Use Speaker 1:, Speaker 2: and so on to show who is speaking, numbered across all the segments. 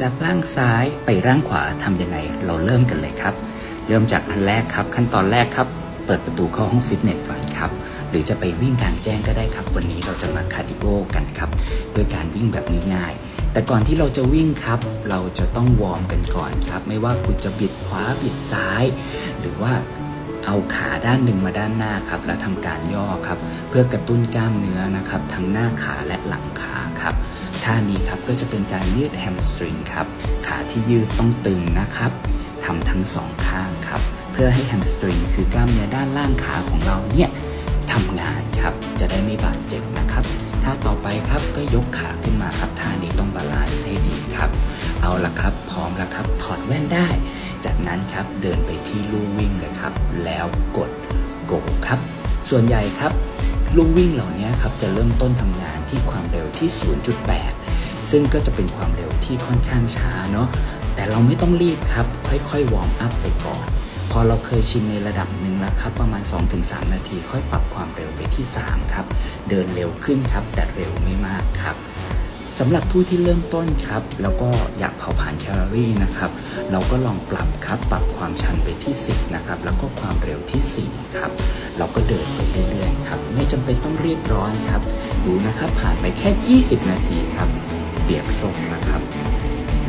Speaker 1: จากร่างซ้ายไปร่างขวาทำยังไง เราเริ่มกันเลยครับ เริ่มจากอันแรกครับ ขั้นตอนแรกครับ เปิดประตูเข้าห้องฟิตเนสก่อนครับ หรือจะไปวิ่งกลางแจ้งก็ได้ครับ วันนี้เราจะมาคาร์ดิโอกันครับด้วยการวิ่งแบบง่ายๆแต่ก่อนที่เราจะวิ่งครับ เราจะต้องวอร์มกันก่อนครับ ไม่ว่าคุณจะบิดขวาบิดซ้าย หรือว่าเอาขาด้านหนึ่งมาด้านหน้าครับ แล้วทำการย่อครับ เพื่อกระตุ้นกล้ามเนื้อนะครับ ทั้งหน้าขาและหลังขาครับ ท่านี้ครับก็จะเป็นการยืดแฮมสตริงครับ ขาที่ยืดต้องตึงนะครับทำทั้งสองข้างครับ เพื่อให้แฮมสตริงคือกล้ามเนื้อด้านล่างขาของเราเนี่ยทำงานครับ จะได้ไม่บาดเจ็บนะครับท่าต่อไปครับก็ยกขาขึ้นมาครับท่านี้ต้องบาลานซ์ให้ดีครับ เอาละครับพร้อมแล้วครับถอดแว่นได้ จากนั้นครับเดินไปที่ลู่วิ่งเลยครับ แล้วกด go ครับ ส่วนใหญ่ครับ ลู่วิ่งเหล่านี้ครับจะเริ่มต้นทำงานที่ความเร็วที่ 0.8 ซึ่งก็จะเป็นความเร็วที่ค่อนข้างช้าเนาะแต่เราไม่ต้องรีบครับ ค่อยๆ วอร์มอัพไปก่อน พอเราเคยชินในระดับหนึ่งแล้วครับ ประมาณ 2-3 นาที ค่อยปรับความเร็วไปที่ 3 ครับ เดินเร็วขึ้นครับ แต่เร็วไม่มากครับ สำหรับผู้ที่เริ่มต้นครับ แล้วก็อยากเผาผลาญแคลอรี่นะครับ เราก็ลองปรับครับ ปรับความชันไปที่ 10 นะครับ แล้วก็ความเร็วที่ 4 ครับ เราก็เดินไปเรื่อยๆครับ ไม่จำเป็นต้องรีบร้อนครับ ดูนะครับ ผ่านไปแค่ 20 นาทีครับ เปียกทรงนะครับ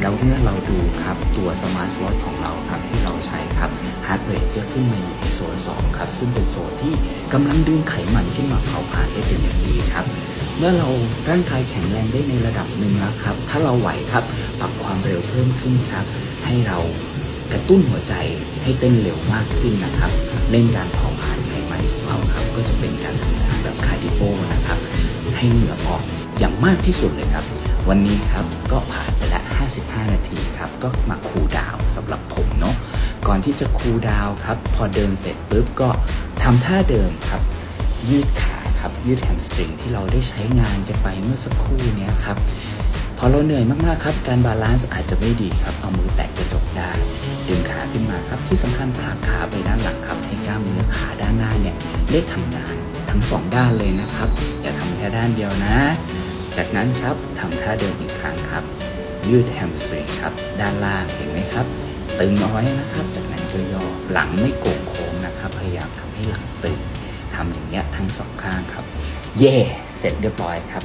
Speaker 1: แล้วเมื่อเราดูครับตัวสมาร์ทวอทของเราครับที่เราใช้ครับฮาร์ดเรทจะขึ้นมาอยู่ในโซน2ครับซึ่งเป็นโซนที่กำลังดึงไขมันขึ้นมาเผาผลาญได้เป็นอย่างดีครับเมื่อเราร่างกายแข็งแรงได้ในระดับหนึ่งแล้วครับ ถ้าเราไหวครับปรับความเร็วเพิ่มขึ้นครับ ให้เรากระตุ้นหัวใจให้เต้นเร็วมากขึ้นนะครับเล่นการเผาผลาญไขมันของเราครับ ก็จะเป็นการทำงานแบบคาร์ดิโอนะครับ ให้เหงื่อออกอย่างมากที่สุดเลยครับ วันนี้ครับก็ผ่าน ก็มาคูลดาวสำหรับผมเนาะก่อนที่จะคูลดาวครับ พอเดินเสร็จปุ๊บก็ทำท่าเดิมครับ ยืดขาครับ ยืดแฮมสตริงที่เราได้ใช้งานกันไปเมื่อสักครู่เนี้ยครับพอเราเหนื่อยมากๆครับการบาลานซ์อาจจะไม่ดีครับเอามือแตะกระจกได้ดึงขาขึ้นมาครับที่สำคัญผลักขาไปด้านหลังครับ ให้กล้ามเนื้อขาด้านหน้าเนี่ยได้ทำงานทั้งสองด้านเลยนะครับ อย่าทำแค่ด้านเดียวนะ จากนั้นครับทำท่าเดิมอีกครั้งครับ ยืดแฮมสตริงครับ ด้านล่างเห็นไหมครับ ตึงเอาไว้นะครับ จากนั้นก็ย่อหลังไม่โก่งโค้งนะครับ พยายามทำให้หลังตึงทำอย่างเงี้ยทั้งสองข้างครับ เย่เสร็จเรียบร้อยครับ